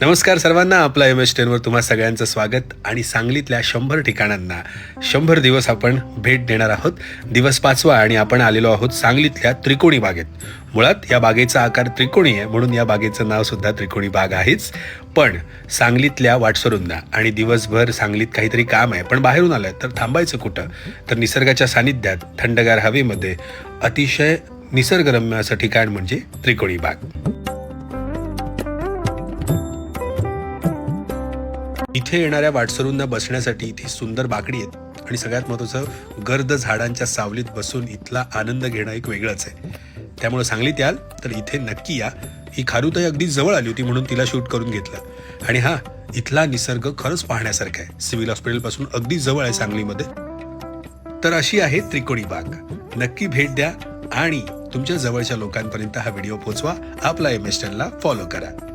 नमस्कार सर्वांना आपला एम एस टेनवर तुम्हा सगळ्यांचं स्वागत आणि सांगलीतल्या शंभर ठिकाणांना. शंभर दिवस आपण भेट देणार आहोत. दिवस पाचवा आणि आपण आलेलो आहोत सांगलीतल्या त्रिकोणी बागेत. मुळात या बागेचा आकार त्रिकोणी आहे म्हणून या बागेचं नाव सुद्धा त्रिकोणी बाग आहेच. पण सांगलीतल्या वाटसरूंना आणि दिवसभर सांगलीत काहीतरी काम आहे पण बाहेरून आलंय तर थांबायचं कुठं? तर निसर्गाच्या सानिध्यात थंडगार हवेमध्ये अतिशय निसर्गरम्य असं ठिकाण म्हणजे त्रिकोणी बाग. इथे येणाऱ्या वाटसरूंना बसण्यासाठी इथे सुंदर बाकडी आहेत. आणि सगळ्यात महत्वाचं गर्द झाडांच्या सावलीत बसून इथला आनंद घेणं एक वेगळंच आहे. त्यामुळे सांगलीत याल तर इथे नक्की या. ही खारुताई अगदी जवळ आली होती म्हणून तिला शूट करून घेतलं. आणि हा इथला निसर्ग खरंच पाहण्यासारखा आहे. सिव्हिल हॉस्पिटलपासून अगदी जवळ आहे सांगलीमध्ये. तर अशी आहे त्रिकोणी बाग. नक्की भेट द्या आणि तुमच्या जवळच्या लोकांपर्यंत हा व्हिडिओ पोहोचवा. आपला एम एस फॉलो करा.